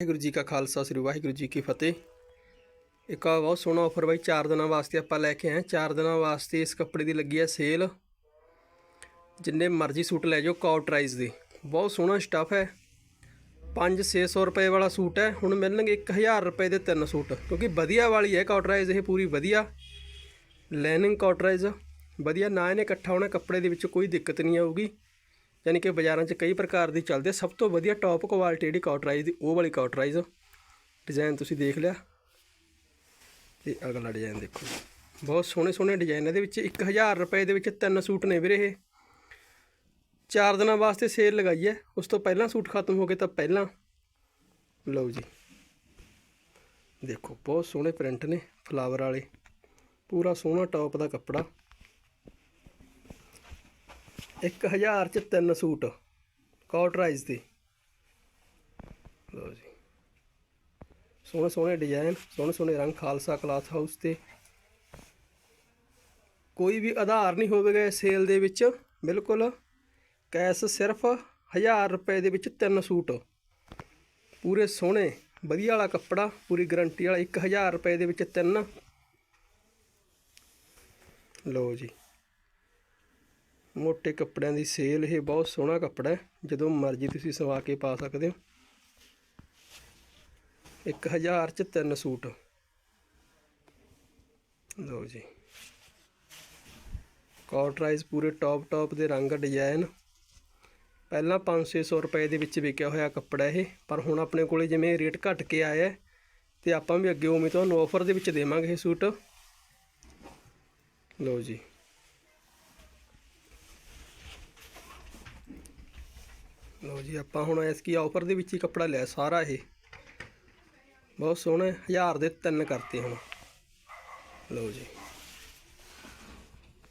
ਵਾਹਿਗੁਰੂ ਜੀ ਕਾ ਖਾਲਸਾ, ਸ੍ਰੀ ਵਾਹਿਗੁਰੂ ਜੀ ਕੀ ਫਤਿਹ। ਇੱਕ ਆ ਬਹੁਤ ਸੋਹਣਾ ਆਫਰ ਬਾਈ 4 ਦਿਨਾਂ ਵਾਸਤੇ ਆਪਾਂ ਲੈ ਕੇ ਆਏ 4 ਦਿਨਾਂ ਵਾਸਤੇ ਇਸ ਕੱਪੜੇ ਦੀ ਲੱਗੀ ਹੈ ਸੇਲ ਜਿੰਨੇ ਮਰਜ਼ੀ ਸੂਟ ਲੈ ਜਾਓ ਕਾਊਟਰਾਈਜ਼ ਦੇ। ਬਹੁਤ ਸੋਹਣਾ ਸਟੱਫ ਹੈ। 5-600 ਰੁਪਏ ਵਾਲਾ ਸੂਟ ਹੈ। ਹੁਣ ਮਿਲਣਗੇ 1000 ਰੁਪਏ ਦੇ ਤਿੰਨ ਸੂਟ। ਕਿਉਂਕਿ ਵਧੀਆ ਵਾਲੀ ਹੈ ਕਾਊਟਰਾਈਜ਼ ਇਹ ਪੂਰੀ ਵਧੀਆ। ਲੈਨਿੰਗ ਕਾਊਟਰਾਈਜ਼ ਵਧੀਆ, ਨਾ ਇਹਨੇ ਇਕੱਠਾ ਹੋਣਾ, ਕੱਪੜੇ ਦੇ ਵਿੱਚ ਕੋਈ ਦਿੱਕਤ ਨਹੀਂ ਆਊਗੀ। ਯਾਨੀ ਕਿ ਬਾਜ਼ਾਰਾਂ 'ਚ ਕਈ ਪ੍ਰਕਾਰ ਦੀ ਚੱਲਦੇ ਸਭ ਤੋਂ ਵਧੀਆ ਟੌਪ ਕੁਆਲਿਟੀ ਜਿਹੜੀ ਕਾਊਟਰਾਈਜ਼ ਦੀ, ਉਹ ਵਾਲੀ ਕਾਊਟਰਾਈਜ਼ ਡਿਜ਼ਾਈਨ ਤੁਸੀਂ ਦੇਖ ਲਿਆ। ਤੇ ਅਗਲਾ ਡਿਜ਼ਾਈਨ ਦੇਖੋ। ਬਹੁਤ ਸੋਹਣੇ ਸੋਹਣੇ ਡਿਜ਼ਾਈਨ ਇਹਦੇ ਵਿੱਚ 1000 ਰੁਪਏ ਦੇ ਵਿੱਚ ਤਿੰਨ ਸੂਟ ਨੇ ਵੀਰੇ ਇਹ। ਚਾਰ ਦਿਨਾਂ ਵਾਸਤੇ ਸੇਲ ਲਗਾਈ ਹੈ ਉਸ ਤੋਂ ਪਹਿਲਾਂ ਸੂਟ ਖਤਮ ਹੋ ਗਏ ਤਾਂ ਪਹਿਲਾਂ। ਲਓ ਜੀ। ਦੇਖੋ, ਬਹੁਤ ਸੋਹਣੇ ਪ੍ਰਿੰਟ ਨੇ ਫਲਾਵਰ ਵਾਲੇ। ਪੂਰਾ ਸੋਹਣਾ ਟੌਪ ਦਾ ਕੱਪੜਾ। 1000 ਚ ਤਿੰਨ ਸੂਟ ਕਾਟਰਾਈਜ਼ ਦੇ। ਲਓ ਜੀ। ਸੋਹਣੇ ਸੋਹਣੇ ਡਿਜ਼ਾਈਨ ਸੋਹਣੇ ਸੋਹਣੇ ਰੰਗ ਖਾਲਸਾ ਕਲਾਥ ਹਾਊਸ ਤੇ ਕੋਈ ਵੀ ਆਧਾਰ ਨਹੀਂ ਹੋਵੇਗਾ ਇਸ ਸੇਲ ਦੇ ਵਿੱਚ, ਬਿਲਕੁਲ। ਕੈਸ਼ ਸਿਰਫ 1000 ਰੁਪਏ ਦੇ ਵਿੱਚ ਤਿੰਨ ਸੂਟ। ਪੂਰੇ ਸੋਹਣੇ, ਵਧੀਆ ਵਾਲਾ ਕੱਪੜਾ, ਪੂਰੀ ਗਾਰੰਟੀ ਵਾਲਾ 1000 ਰੁਪਏ ਦੇ ਵਿੱਚ ਤਿੰਨ। ਲਓ ਜੀ। ਮੋٹے ਕੱਪੜਿਆਂ ਦੀ ਸੇਲ ਇਹ ਬਹੁਤ ਸੋਹਣਾ ਕੱਪੜਾ ਹੈ। ਜਦੋਂ ਮਰਜ਼ੀ ਤੁਸੀਂ ਸਵਾ ਕੇ ਪਾ ਸਕਦੇ ਹੋ। 1000 ਚ ਤਿੰਨ ਸੂਟ। ਲਓ ਜੀ। ਕਾਟਰਾਈਜ਼ ਪੂਰੇ ਟੌਪ ਟੌਪ ਦੇ ਰੰਗ ਡਿਜ਼ਾਈਨ ਪਹਿਲਾਂ 500 ਰੁਪਏ ਦੇ ਵਿੱਚ ਵਿਕਿਆ ਹੋਇਆ ਕੱਪੜਾ ਇਹ। ਪਰ ਹੁਣ ਆਪਣੇ ਕੋਲੇ ਜਿਵੇਂ ਰੇਟ ਘਟ ਕੇ ਆਇਆ ਹੈ, ਤੇ ਆਪਾਂ ਵੀ ਅੱਗੇ ਉਵੇਂ ਤੁਹਾਨੂੰ ਆਫਰ ਦੇ ਵਿੱਚ ਦੇਵਾਂਗੇ ਇਹ ਸੂਟ। ਲਓ ਜੀ। ਲਓ ਜੀ, ਆਪਾਂ ਹੁਣ ਇਸ ਕੀ ਆਫਰ ਦੇ ਵਿੱਚ ਹੀ ਕੱਪੜਾ ਲਿਆ ਸਾਰਾ ਇਹ। ਬਹੁਤ ਸੋਹਣੇ 1000 ਦੇ ਤਿੰਨ ਕਰਤੇ ਹੁਣ। ਲਓ ਜੀ।